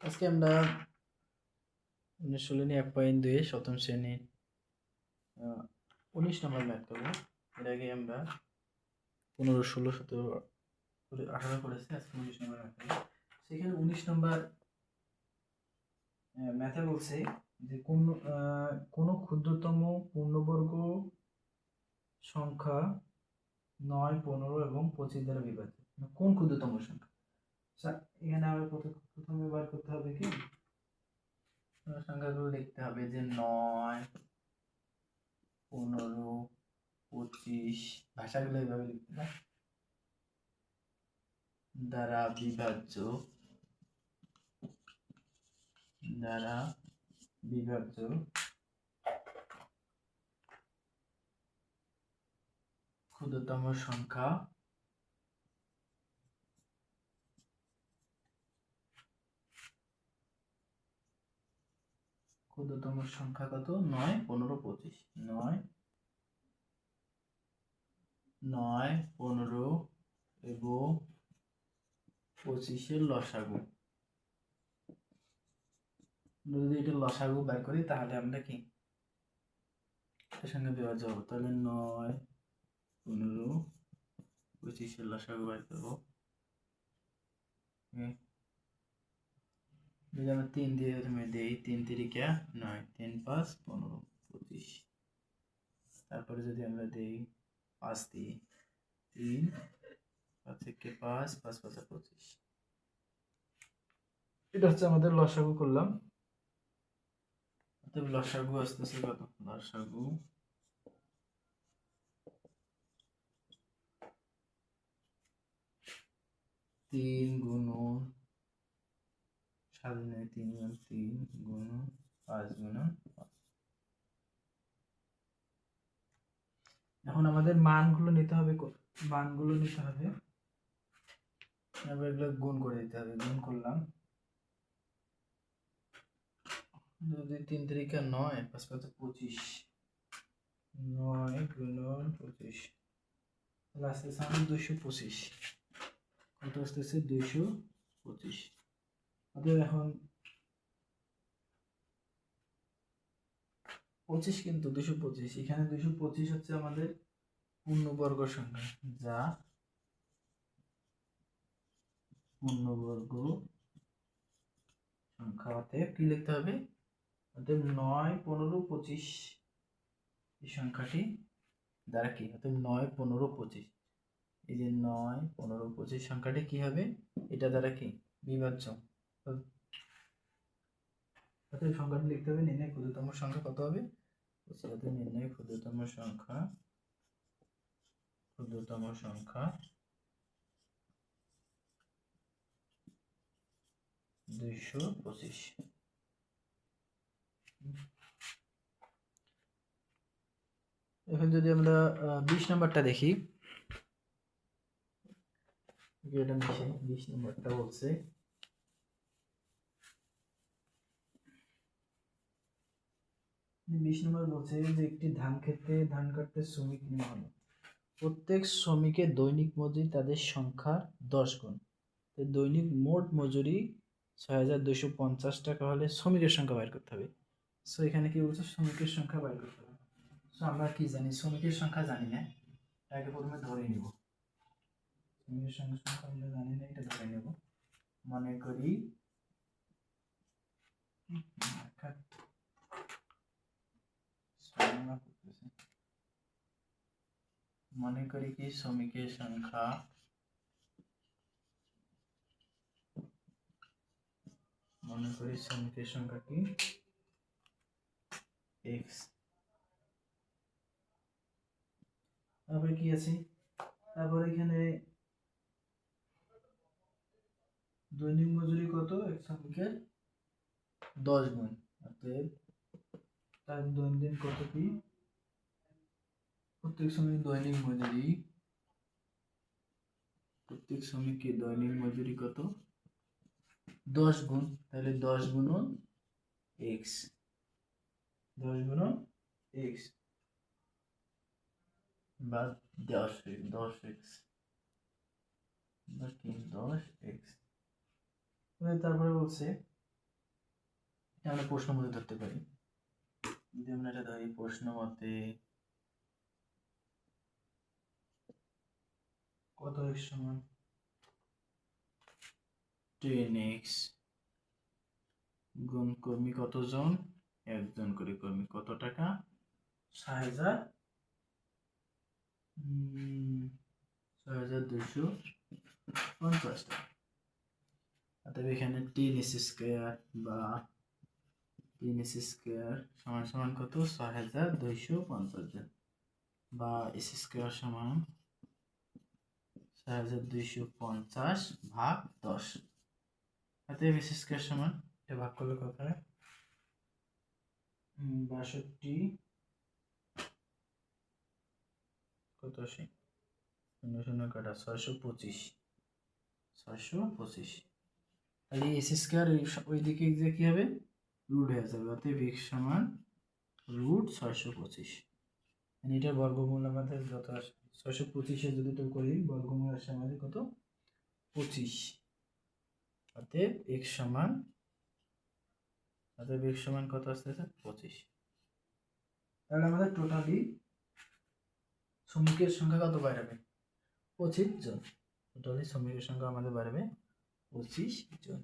আজকে আমরা অনুশীলনী এক পয়েন্ট দুয়ে সপ্তম শ্রেণির উনিশ নম্বর ম্যাথ করব। এর আগে আমরা পনেরো, ষোলো, সতেরো আঠারো করেছি, আজকে উনিশ নম্বর ম্যাথ করব। সেখানে উনিশ নম্বর ম্যাথে বলছে যে কোন কোনো ক্ষুদ্রতম পূর্ণবর্গ সংখ্যা নয়, পনেরো এবং পঁচিশ দ্বারা বিভাজ্য মানে কোন ক্ষুদ্রতম সংখ্যা? এখানে প্রথম- প্রথমে বার করতে হবে কি? সংখ্যাগুলো লিখতে হবে যে নয়, পনেরো, পঁচিশ, ভাষাগুলো এইভাবে লিখতে হবে। দ্বারা বিভাজ্য দ্বারা বিভাজ্য, ক্ষুদ্রতম সংখ্যা ক্ষুদ্রতম সংখ্যা কত? নয়, পনেরো, পঁচিশ। নয় নয়, পনেরো এবং পঁচিশের লসাগু। যদি এটা লসাগু বের করি, তাহলে আমরা কি? এর সঙ্গে বিভাজ্য হব। তাহলে নয়, পনেরো, পঁচিশের লসাগু বের করব। Okay. যদি আমরা তিন দিয়ে প্রথমে দিই তিন তিরিকা নয় তিন পাঁচ পনেরো পঁচিশ। তারপরে যদি আমরা দিই পাঁচ দিই তিন পাঁচ থেকে পাঁচ পাঁচ পাঁচা পঁচিশ। এটা হচ্ছে আমাদের লসাগু করলাম। অতএব লসাগু আসতেছে কত লসাগু। তিন গুণন সাত নয় তিন গুণ তিন গুণন পাঁচ পাঁচ। এখন আমাদের মানগুলো নিতে হবে মানগুলো নিতে হবে। এবার এগুলো গুণ করে দিতে হবে। গুণ করলাম। যদি তিন তারিখে নয়, পাঁচ পাঁচ, পঁচিশ। নয় গুণন পঁচিশ। তাহলে আসতেছে আমাদের দুইশো পঁচিশ। কত আসতেছে? দুইশো পঁচিশ। অতএব এখন পঁচিশ কিন্তু, দুশো পঁচিশ। এখানে দুশো পঁচিশ হচ্ছে আমাদের পূর্ণবর্গ সংখ্যা, যা পূর্ণবর্গ সংখ্যা। অতএব কি লিখতে হবে? অতএব নয়, পনেরো, পঁচিশ এই সংখ্যাটি দ্বারা কি? অতএব নয়, পনেরো, পঁচিশ। এই যে নয়, পনেরো, পঁচিশ সংখ্যাটি কি হবে? এটা দ্বারা কি? বিভাজ্য। অতএব সংখ্যাটি লিখতে হবে? নির্ণয় ক্ষুদ্রতম সংখ্যা কত হবে? অতএব নির্ণয় ক্ষুদ্রতম সংখ্যা ক্ষুদ্রতম সংখ্যা দুইশো পঁচিশ। এখন যদি আমরা বিশ নাম্বারটা দেখি। এটা বিশ নাম্বারটা বলছে। বিশ নম্বর বলছে যে একটি ধান খেতে, ধান কাটতে শ্রমিক নেওয়া হলো প্রত্যেক শ্রমিকের দৈনিক মজুরি তাদের সংখ্যার দশ গুণ। তো দৈনিক মোট মজুরি ছয় হাজার দুশো পঞ্চাশ টাকা হলে শ্রমিকের সংখ্যা বাইর করতে হবে। সো এখানে কি বলছে? শ্রমিকের সংখ্যা বাইর করতে হবে। সো আমরা কি জানি? শ্রমিকের সংখ্যা জানি না। এটাকে প্রথমে ধরে নিব। শ্রমিকের সংখ্যা সংখ্যা আমরা জানি না, এটা ধরে নেব। মনে করি সামনা করতেছে। মনে করি কি শ্রমিকের সংখ্যা মনে করি শ্রমিকের সংখ্যাটি এক্স তারপরে কি আছে? তারপরে এখানে দৈনিক মজুরি কত? এক শ্রমিকের দশ গুণ। অতএব তার দৈনন্দিন কত কি? প্রত্যেক শ্রমিক দৈনিক মজুরি। প্রত্যেক শ্রমিকের দৈনিক মজুরি কত? দশ গুণ, তাহলে দশ গুণন এক্স দশ গুণন এক্স বা দশ দশ এক্স দশ এক্স তারপরে বলছে আমরা প্রশ্ন মতে ধরতে পারি। যদি আমরা এটা ধরি প্রশ্ন মতে কত সমান? টেন এক্স গুণ কর্মী কতজন? একজন করে কর্মী কত টাকা? ছয় হাজার। ছয় হাজার দুশো পঞ্চাশ টাকা। অতএব এখানে টেন এস স্কোয়ার বা টেন এস স্কোয়ার সমান সমান কত? ছয় হাজার দুইশো পঞ্চাশ জন। বা এস স্কোয়ার সমান ছয় হাজার দুইশো পঞ্চাশ ভাগ দশ। অতএব এস স্কোয়ার সমান। এটা ভাগ করলে কত হয়? বাষট্টি। কত আসে? শূন্য শূন্য কাটা ছয়শো পঁচিশ। ছয়শো পঁচিশ। তাহলে এস স্কোয়ার ওই দিকে যে কী হবে? রুট হয়ে যাবে। অতএব এক্স সমান রুট ছয়শো পঁচিশ। এটার বর্গমূল আমাদের যত আসে, ছয়শো পঁচিশে যদি তো করি, বর্গমূল আসে আমাদের কত? পঁচিশ। অতএব এক সমান, অতএব এক সমান কত আসতেছে পঁচিশ। তাহলে আমাদের টোটালি শ্রমিকের সংখ্যা কত বাড়াবে? পঁচিশ জন। টোটালি শ্রমিকের সংখ্যা আমাদের বাড়বে পঁচিশ জন।